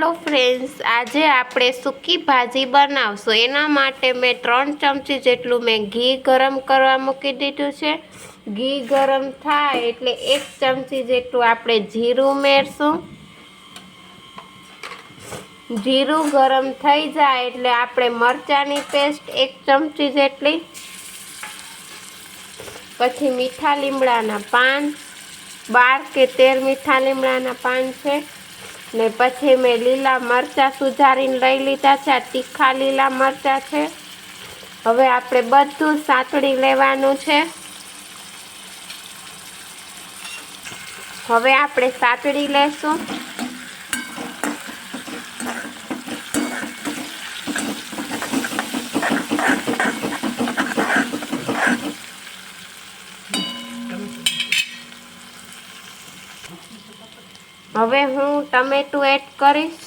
Hello friends આજે આપણે સૂકી ભાજી બનાવશું. એના માટે મેં ત્રણ ચમચી જેટલું મેં ઘી ગરમ કરવા મૂકી દીધું છે. ઘી ગરમ થાય એટલે એક ચમચી જેટલું આપણે જીરું ઉમેરશું જીરું ગરમ થઈ જાય એટલે આપણે મરચાંની પેસ્ટ એક ચમચી જેટલી. પછી મીઠા લીમડાના પાન. બાર કે તેર મીઠા લીમડાના પાન છે. ને પછી મેં લીલા મરચાં સુધારીને લઈ લીધા છે. આ તીખા લીલા મરચાં છે. હવે આપણે બધું સાંતળી લેવાનું છે. હવે આપણે સાંતળી લેશું. હવે હું ટમેટું એડ કરીશ.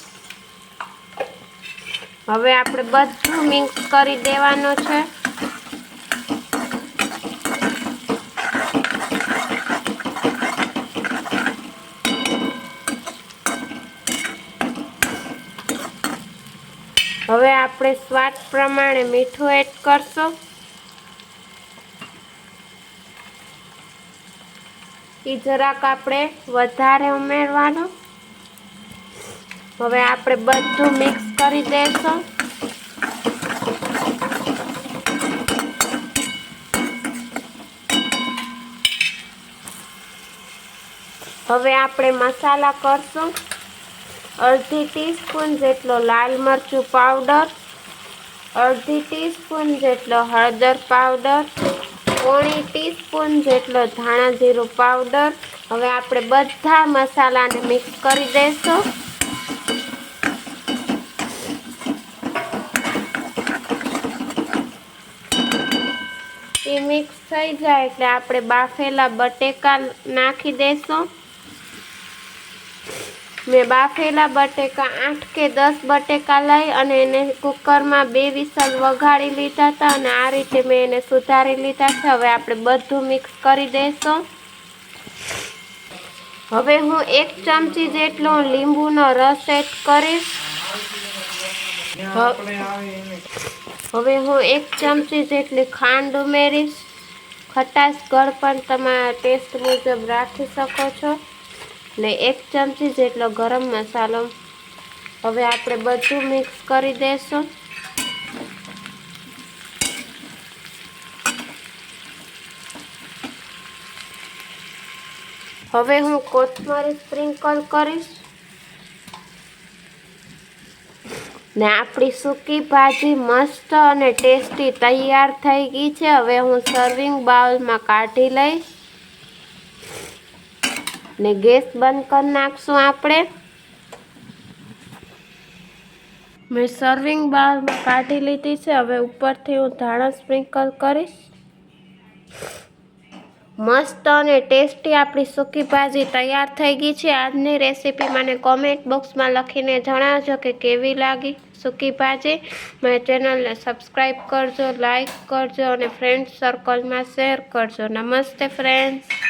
હવે આપણે બધું મિક્સ કરી દેવાનું છે. હવે આપણે સ્વાદ પ્રમાણે મીઠું એડ કરશું. એ જરાક આપણે વધારે ઉમેરવાનું. હવે આપણે બધું મિક્સ કરી દઈશું. હવે આપણે મસાલા કરશું. અડધી ટીસ્પૂન જેટલો લાલ મરચું પાવડર અડધી ટીસ્પૂન જેટલો હળદર પાવડર પોણી ટીસ્પૂન જેટલો ધાણા જીરું પાવડર હવે આપણે બધા મસાલાને મિક્સ કરી દઈશું. એ મિક્સ થઈ જાય એટલે આપણે બાફેલા બટેકા નાખી દઈશું. મેં બાફેલા બટેકા આઠ કે દસ બટેકા લઈ અને એને કુકરમાં બે વિસલ વઘાડી લીધા હતા અને આ રીતે મેં એને સુધારી લીધા છે. હવે આપણે બધું મિક્સ કરી દઈશું. હવે હું એક ચમચી જેટલો લીંબુનો રસ એડ કરીશ. હવે હું એક ચમચી જેટલી ખાંડ ઉમેરીશ. ખટાશ ગળ પણ તમારા ટેસ્ટ મુજબ રાખી શકો છો. ને એક ચમચી જેટલો ગરમ મસાલો હવે આપણે બધું મિક્સ કરી દઈશું હવે હું કોથમરી સ્પ્રિંકલ કરીશ. ને આપણી સૂકી ભાજી મસ્ત અને ટેસ્ટી તૈયાર થઈ ગઈ છે. હવે હું સર્વિંગ બાઉલમાં કાઢી લઈશ. ને ગેસ બંધ કરી નાખશું આપણે. મેં સર્વિંગ બારમાં કાઢી લીધી છે. હવે ઉપરથી હું ધાણા સ્પ્રિંકલ કરીશ. મસ્ત અને ટેસ્ટી આપણી સૂકી ભાજી તૈયાર થઈ ગઈ છે. આજની રેસીપી મને કોમેન્ટ બોક્સમાં લખીને જણાવજો કે કેવી લાગી સૂકી ભાજી. મારી ચેનલને સબસ્ક્રાઈબ કરજો લાઈક કરજો અને ફ્રેન્ડ સર્કલમાં શેર કરજો. નમસ્તે ફ્રેન્ડ્સ